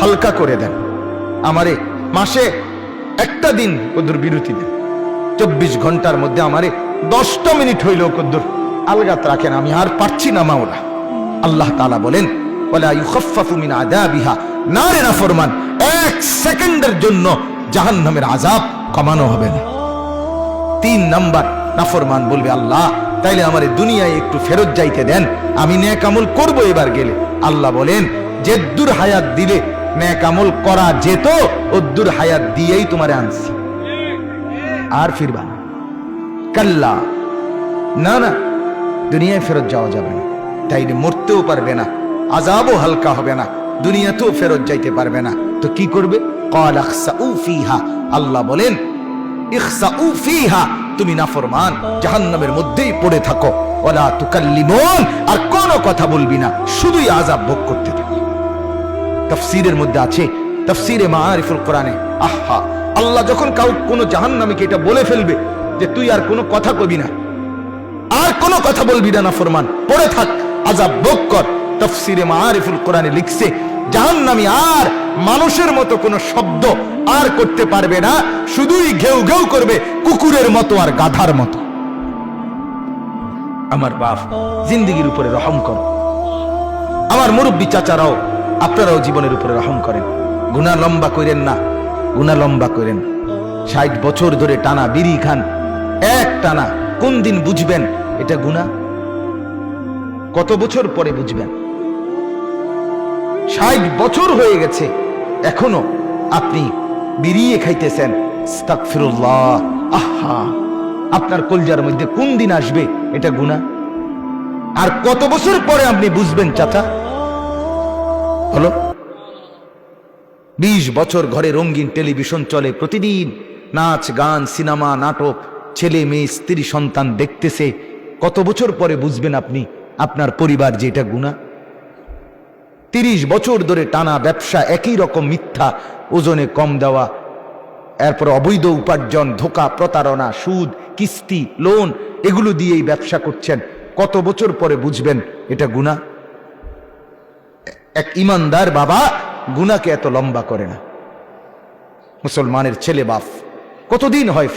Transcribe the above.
হালকা করে দেন। আমারে মাসে একটা দিন কদ্দুর বিরতি দেন। চব্বিশ ঘণ্টার মধ্যে আমারে দশটা মিনিট হইল কদ্দুর আলগাত রাখেন। আমি আর পারছি না মাওলা। আল্লাহ তাআলা বলেন না রে নাফরমান এক সেকেন্ডের জন্য জাহান্নামের আযাব কমানো হবে না। তিন নাম্বার নাফরমান বলবে, আল্লাহ, তাইলে আমার দুনিয়ায় একটু ফেরত যাইতে দেন। আমি ন্যাক আমল করব এবার গেলে। আল্লাহ বলেন যে দূর হায়াত দিলে নেকামল করা যেত অদ্দুর হায়াত দিয়েই তোমার আনছি। আর ফিরবা কাল্লা। না না, দুনিয়ায় ফেরত যাওয়া যাবে না। তাই মরতেও পারবে না আজাবও হালকা হবে না, দুনিয়াতেও ফেরত যাইতে পারবে না। তো কি করবে? আল্লাহ বলেন তুমি নাফরমান, জাহান্নামের মধ্যেই পড়ে থাকো। ওলা তুকাল্লিমন, আর কোনো কথা বলবি না, শুধুই আজাব ভোগ করতে থাকো। তাফসীরের মধ্যে আছে, তাফসীরে মাআরিফুল কোরআনে, আহা, আল্লাহ যখন কাউ কোনো জাহান্নামীকে এটা বলে ফেলবে যে তুই আর কোনো কথা কবি না, আর কোনো কথা বলবি না নাফরমান পড়ে থাক, আযাব ভোগ কর, তাফসীরে মাআরিফুল কোরআনে লিখছে, জাহান্নামী আর মানুষের মতো কোনো শব্দ আর করতে পারবে না, শুধুই ঘেউ ঘেউ করবে কুকুরের মতো আর গাধার মতো। আমার বাপ, জিন্দিগির উপরে রহম করো। আমার মুরব্বী চাচারাও আপনারাও জীবনের উপরে রহম করেন। গুণা লম্বা করেন না, গুণা লম্বা করেন ষাট বছর ধরে টানা বিড়ি খান, এক টানা, কোন দিন বুঝবেন এটা গুণা? কত বছর পরে বুঝবেন? ষাট বছর হয়ে গেছে, এখনও আপনি বিড়িয়ে খাইতেছেন। আহা, আপনার কলজার মধ্যে কোন দিন আসবে এটা গুণা? আর কত বছর পরে আপনি বুঝবেন, চাচা? হলো? বিশ বছর ঘরে রঙিন টেলিভিশন চলে প্রতিদিন। নাচ, গান, সিনেমা, নাটক, ছেলে, মেয়ে, স্ত্রী, সন্তান দেখতেছে। কত বছর পরে বুঝবেন আপনি আপনার পরিবার যে এটা গুণা তিরিশ বছর ধরে টানা ব্যবসা একই রকম মিথ্যা, ওজনে কম দেওয়া। এরপর অবৈধ উপার্জন, ধোকা, প্রতারণা, সুদ, কিস্তি, লোন, এগুলো দিয়েই ব্যবসা করছেন। কত বছর পরে বুঝবেন এটা গুণা ইমানদার বাবা গুনাকে এত লম্বা করে না। মুসলমানের ছেলে বাপ কতদিন হয়